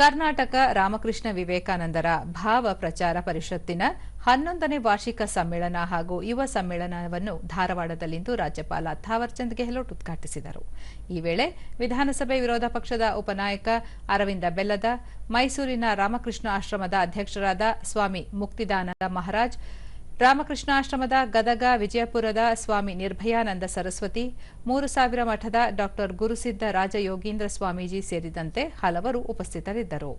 ಕರ್ನಾಟಕ ರಾಮಕೃಷ್ಣ ವಿವೇಕಾನಂದರ ಭಾವ ಪ್ರಚಾರ ಪರಿಷತ್ತಿನ ಹನ್ನೊಂದನೇ ವಾರ್ಷಿಕ ಸಮ್ಮೇಳನ ಹಾಗೂ ಯುವ ಸಮ್ಮೇಳನವನ್ನು ಧಾರವಾಡದಲ್ಲಿಂದು ರಾಜ್ಯಪಾಲ ಥಾವರ್ಚಂದ್ ಗೆಹ್ಲೋಟ್ ಉದ್ಘಾಟಿಸಿದರು. ಈ ವೇಳೆ ವಿಧಾನಸಭೆ ವಿರೋಧ ಪಕ್ಷದ ಉಪನಾಯಕ ಅರವಿಂದ ಬೆಲ್ಲದ, ಮೈಸೂರಿನ ರಾಮಕೃಷ್ಣ ಆಶ್ರಮದ ಅಧ್ಯಕ್ಷರಾದ ಸ್ವಾಮಿ ಮುಕ್ತಿದಾನಂದ ಮಹಾರಾಜ್ ರಾಮಕೃಷ್ಣಾಶ್ರಮದ ಗದಗ ವಿಜಯಪುರದ ಸ್ವಾಮಿ ನಿರ್ಭಯಾನಂದ ಸರಸ್ವತಿ, ಮೂರು ಸಾವಿರ ಮಠದ ಡಾಕ್ಟರ್ ಗುರುಸಿದ್ಧ ರಾಜಯೋಗೀಂದ್ರ ಸ್ವಾಮೀಜಿ ಸೇರಿದಂತೆ ಹಲವರು ಉಪಸ್ಥಿತರಿದ್ದರು.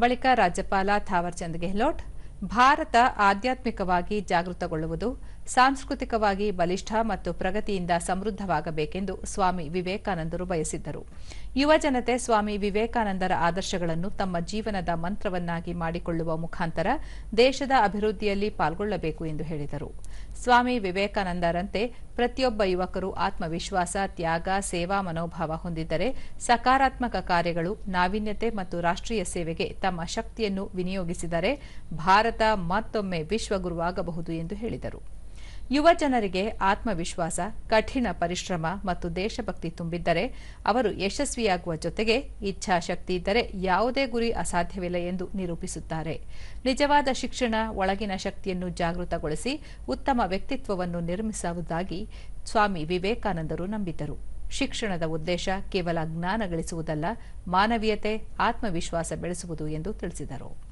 ಬಳಿಕ ರಾಜ್ಯಪಾಲ ಥಾವರ್ಚಂದ್ ಗೆಹ್ಲೋಟ್, ಭಾರತ ಆಧ್ಯಾತ್ಮಿಕವಾಗಿ ಜಾಗೃತಗೊಳ್ಳುವುದು ಸಾಂಸ್ಕೃತಿಕವಾಗಿ ಬಲಿಷ್ಠ ಮತ್ತು ಪ್ರಗತಿಯಿಂದ ಸಮೃದ್ಧವಾಗಬೇಕೆಂದು ಸ್ವಾಮಿ ವಿವೇಕಾನಂದರು ಬಯಸಿದ್ದರು. ಯುವ ಜನತೆ ಸ್ವಾಮಿ ವಿವೇಕಾನಂದರ ಆದರ್ಶಗಳನ್ನು ತಮ್ಮ ಜೀವನದ ಮಂತ್ರವನ್ನಾಗಿ ಮಾಡಿಕೊಳ್ಳುವ ಮುಖಾಂತರ ದೇಶದ ಅಭಿವೃದ್ಧಿಯಲ್ಲಿ ಪಾಲ್ಗೊಳ್ಳಬೇಕು ಎಂದು ಹೇಳಿದರು. ಸ್ವಾಮಿ ವಿವೇಕಾನಂದರಂತೆ ಪ್ರತಿಯೊಬ್ಬ ಯುವಕರು ಆತ್ಮವಿಶ್ವಾಸ, ತ್ಯಾಗ, ಸೇವಾ ಮನೋಭಾವ ಹೊಂದಿದ್ದರೆ ಸಕಾರಾತ್ಮಕ ಕಾರ್ಯಗಳು, ನಾವೀನ್ಯತೆ ಮತ್ತು ರಾಷ್ಟ್ರೀಯ ಸೇವೆಗೆ ತಮ್ಮ ಶಕ್ತಿಯನ್ನು ವಿನಿಯೋಗಿಸಿದರೆ ಭಾರತ ಮತ್ತೊಮ್ಮೆ ವಿಶ್ವಗುರುವಾಗಬಹುದು ಎಂದು ಹೇಳಿದರು. ಯುವ ಜನರಿಗೆ ಆತ್ಮವಿಶ್ವಾಸ, ಕಠಿಣ ಪರಿಶ್ರಮ ಮತ್ತು ದೇಶಭಕ್ತಿ ತುಂಬಿದ್ದರೆ ಅವರು ಯಶಸ್ವಿಯಾಗುವ ಜೊತೆಗೆ ಇಚ್ಛಾಶಕ್ತಿ ಇದ್ದರೆ ಯಾವುದೇ ಗುರಿ ಅಸಾಧ್ಯವಿಲ್ಲ ಎಂದು ನಿರೂಪಿಸುತ್ತಾರೆ. ನಿಜವಾದ ಶಿಕ್ಷಣ, ಒಳಗಿನ ಶಕ್ತಿಯನ್ನು ಜಾಗೃತಗೊಳಿಸಿ ಉತ್ತಮ ವ್ಯಕ್ತಿತ್ವವನ್ನು ನಿರ್ಮಿಸುವುದಾಗಿ ಸ್ವಾಮಿ ವಿವೇಕಾನಂದರು ನಂಬಿದ್ದರು. ಶಿಕ್ಷಣದ ಉದ್ದೇಶ ಕೇವಲ ಜ್ಞಾನ ಗಳಿಸುವುದಲ್ಲ, ಮಾನವೀಯತೆ, ಆತ್ಮವಿಶ್ವಾಸ ಬೆಳೆಸುವುದು ಎಂದು ತಿಳಿಸಿದರು.